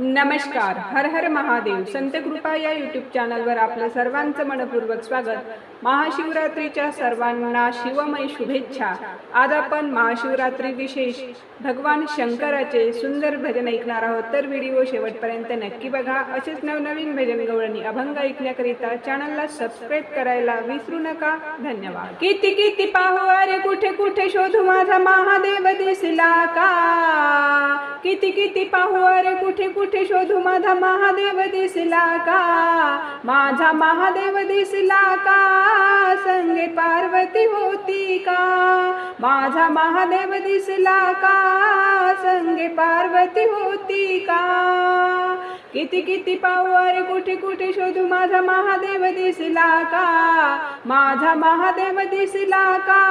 नमस्कार हर हर महादेव. संत कृपा या यूट्यूब चॅनलवर आपलं सर्वांचं मनपूर्वक स्वागत. महाशिवरात्रीच्या सर्वांना शिवमय शुभेच्छा. आज आपण महाशिवरात्री विशेष भगवान शंकराचे सुंदर भजन ऐकणार आहोत. तर व्हिडिओ शेवटपर्यंत नक्की बघा. असेच नवनवीन भजन गवळणी अभंग ऐकण्याकरिता चॅनलला सबस्क्राईब करायला विसरू नका. धन्यवाद. किती किती पाहू अरे कुठे कुठे शोधू माझा महादेव दिसला का? किती किती पाहू अरे कुठे कुठे शोधू माझा महादेव दिसला का? माझा महादेव दिसला का? संगे पार्वती होती का? माझा महादेव दिसला का? संगे पार्वती होती का? किती किती पावर कुठे कुठे शोधू? माझा महादेव दिसला का? माझा महादेव दिसला का?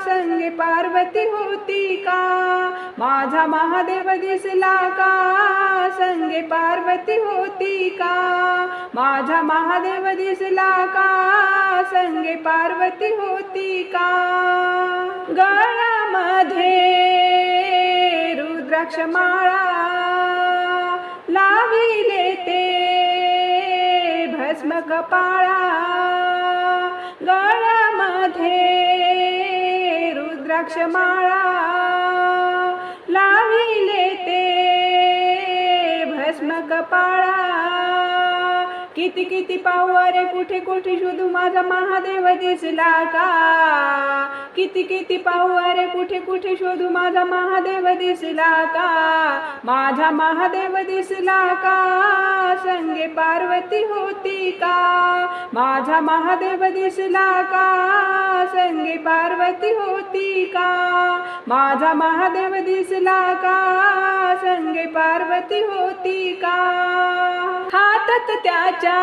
संगे पार्वती होती का? माझा महादेव दिसला का? संगे पार्वती होती का? माझा महादेव दिसला का? संगे पार्वती होती का? गळ्यामध्ये रुद्राक्षमाळा माळा कपाळा गळ्यामध्ये रुद्राक्षमाळा लाविले ते भस्म कपाळा. किती किती पाहू कुठे कुठे शोधू माझा महादेव दिसला का? किती किती पाहू? अरे कुठे कुठे शोधू? माझा महादेव दिसला का? माझा महादेव दिसला का? संगे पार्वती होती का? माझा महादेव दिसला का? संगे पार्वती होती का? माझा महादेव दिसला का? संगे पार्वती होती का? हातात त्याच्या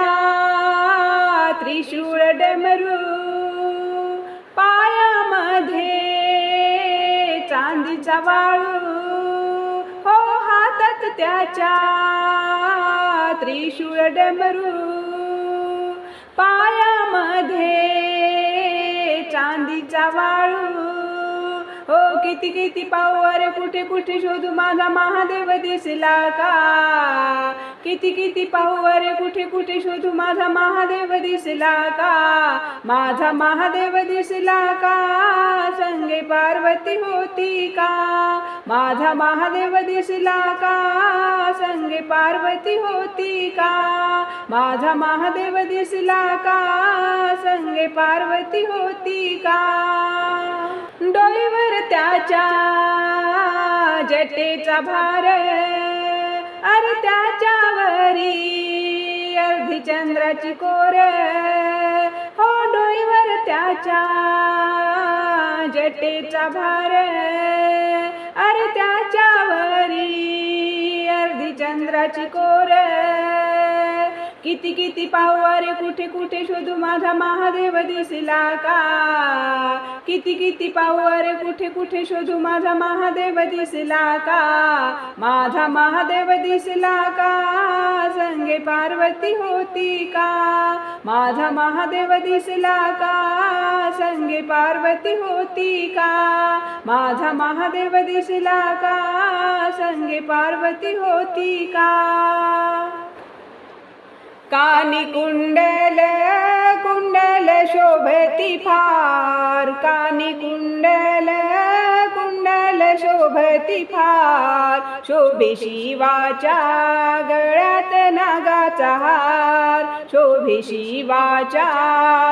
त्रिशूळ डमरू पायामध्ये चांदीचा वाळू हो हातात त्याच्या त्रिशूळ डमरू. पायामध्ये चांदीचा वाळू हो किती किती पावर अरे कुठे कुठे शोधू माझा महादेव दिसला का? किती किती पाहू अरे कुठे कुठे शोधू माझा महादेव दिसला का? माझा महादेव दिसला का? संगे पार्वती होती का? माझा महादेव दिसला का? संगे पार्वती होती का? माझा महादेव दिसला का? संगे पार्वती होती का? डोईवर त्याच्या जटेचा भार अरे त्याच्यावरी अर्धी चंद्राची कोर. हो डोईवर त्याच्या जटेचा भार. अरे त्याच्यावरी अर्धी चंद्राची कोर. किती किती पाहू अरे कुठे कुठे शोधू माझा महादेव दिसला का? किती किती पाहू अरे कुठे कुठे शोधू माझा महादेव दिसला का? माझा महादेव दिसला का? संगे पार्वती होती का? माझा महादेव दिसला का? संगे पार्वती होती का? माझा महादेव दिसला का? संगे पार्वती होती का? कानी कुंडल कुंडल शोभती फार. कानी कुंडल कुंडल शोभती फार. शोभे शिवाच्या गळ्यात नागाचा हार. शोभे शिवाच्या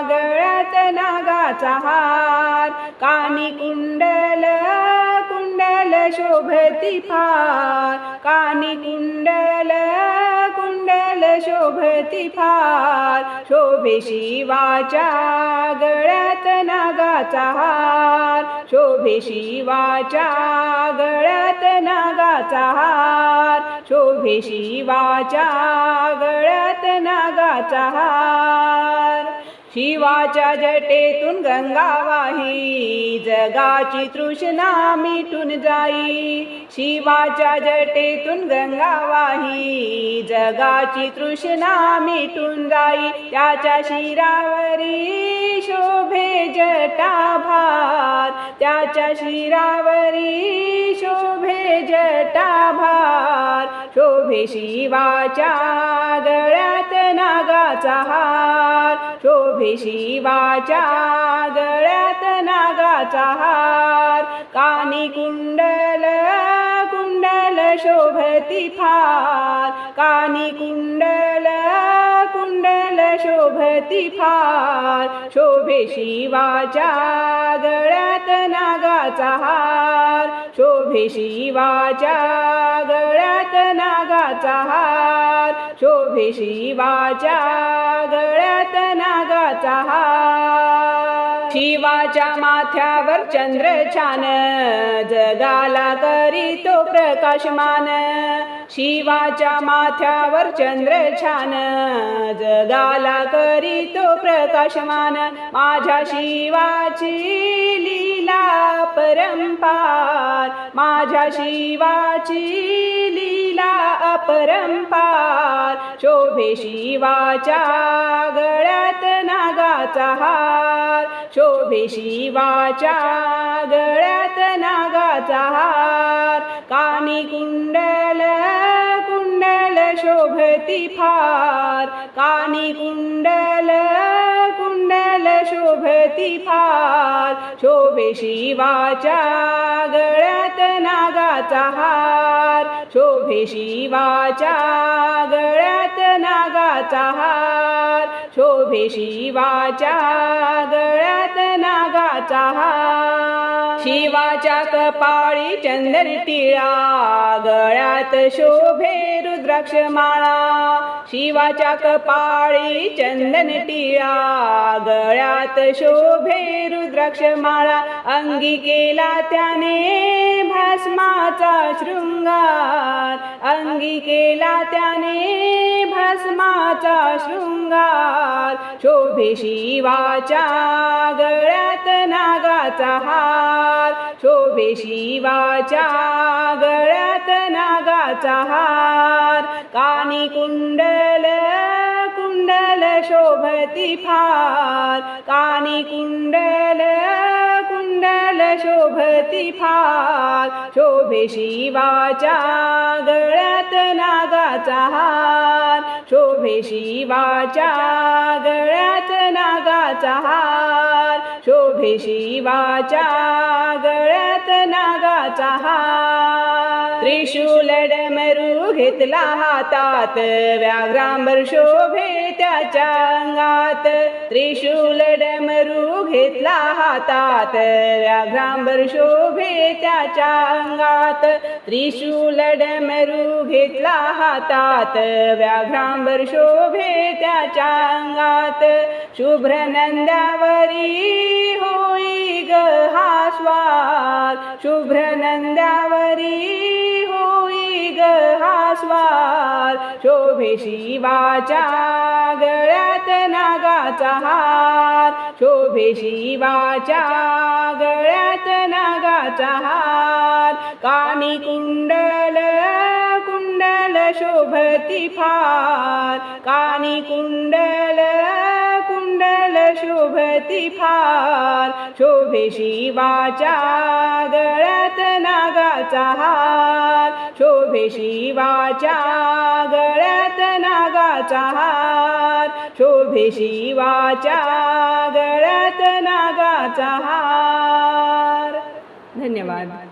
गळ्यात नागाचा हार. कानी कुंडल कुंडल शोभती फार. कानी कुंडल कुंडल शोभती फार. शोभे शिवाच्या गळ्यात नागाचा हार. शोभे शिवाच्या गळ्यात नागाचा हार. शोभे शिवाच्या गळ्यात नागाचा हार. शिवाच्या जटेतून गंगा वाही जगाची तृष्णा मिटून जाई. शिवाच्या जटेतून गंगा वाही जगाची तृष्णा मिटून जाई. त्याच्या शिरावरी शोभे जटाभार त्याच्या शिरावरी शोभे जटाभार. शोभे शिवाच्या गळ्यात नागाचा हार शिवाच्या गळ्यात नागाचा हार. कानी कुंडल कुंडल शोभती फार. कानी कुंडल कुंडल शोभती फार. शोभे शिवाच्या गळ्यात नागाचा हार. शोभे शिवाच्या गळ्यात नागाचा हार. शोभे शिवाच्या गळ्यात नागाचा हा शिवाच्या माथ्यावर चंद्र छान जगाला करीतो प्रकाशमान. शिवाच्या माथ्यावर चंद्र छान जगाला करीतो प्रकाशमान. माझ्या शिवाची लीला परंपार माझ्या शिवाची लीला अपरंपार. शोभे शिवाच्या गळ्यात नागाचा हार शोभे शिवाच्या गळ्यात नागाचा हार. कानी कुंडल ती फार. कानी कुंडल कुंडल शोभती फार. शोभे शिवाच्या गळ्यात नागाचा हार. शोभे शिवाच्या गळ्यात नागाचा हार. शोभे शिवाच्या गळ्यात नागाचा हार. शिवाच्या कपाळी चंदर टिळा गळ्यात शोभे रुद्राक्ष माळा शिवाच्या कपाळी चंदन टिळा गळ्यात शोभे रुद्राक्ष माळा अंगी केला त्याने भस्माचा शृंगार अंगी केला त्याने भस्माचा शृंगार शोभे शिवाच्या गळ्यात नागाचा हार शोभे शिवाच्या गळ्यात नागाचा हार. कानी कुंडल कुंडल शोभती फार. कानी कुंडल कुंडल शोभती फार. शोभे शिवाच्या गळ्यात नागाचा हार. शोभे शिवाच्या गळ्यात नागाचा हार. शोभे शिवाच्या गळ्यात नागाचा हार त्रिशूल डमरू घेतला हातात. व्याघ्रांबर शोभे त्याच्या अंगात. त्रिशूल डमरू घेतला हातात. व्याघ्रांबर शोभे त्याच्या अंगात. त्रिशूल डमरू घेतला हातात. व्याघ्रांबर शोभे त्याच्या अंगात. शुभ्र स्वार शुभ्र नंदावरी होई ग हा स्वार. शोभे शिवाच्या गळ्यात नागाचा हार. शोभे शिवाच्या गळ्यात नागाचा हार. कानी कुंडल कुंडल शोभती फार. कानी कुंडल कुंडल शोभती फार. शोभे शिवाच्या गळ्यात नागाचा हार शोभे शिवाच्या गळ्यात नागाचा हार. शोभे शिवाच्या गळ्यात नागाचा हार. धन्यवाद.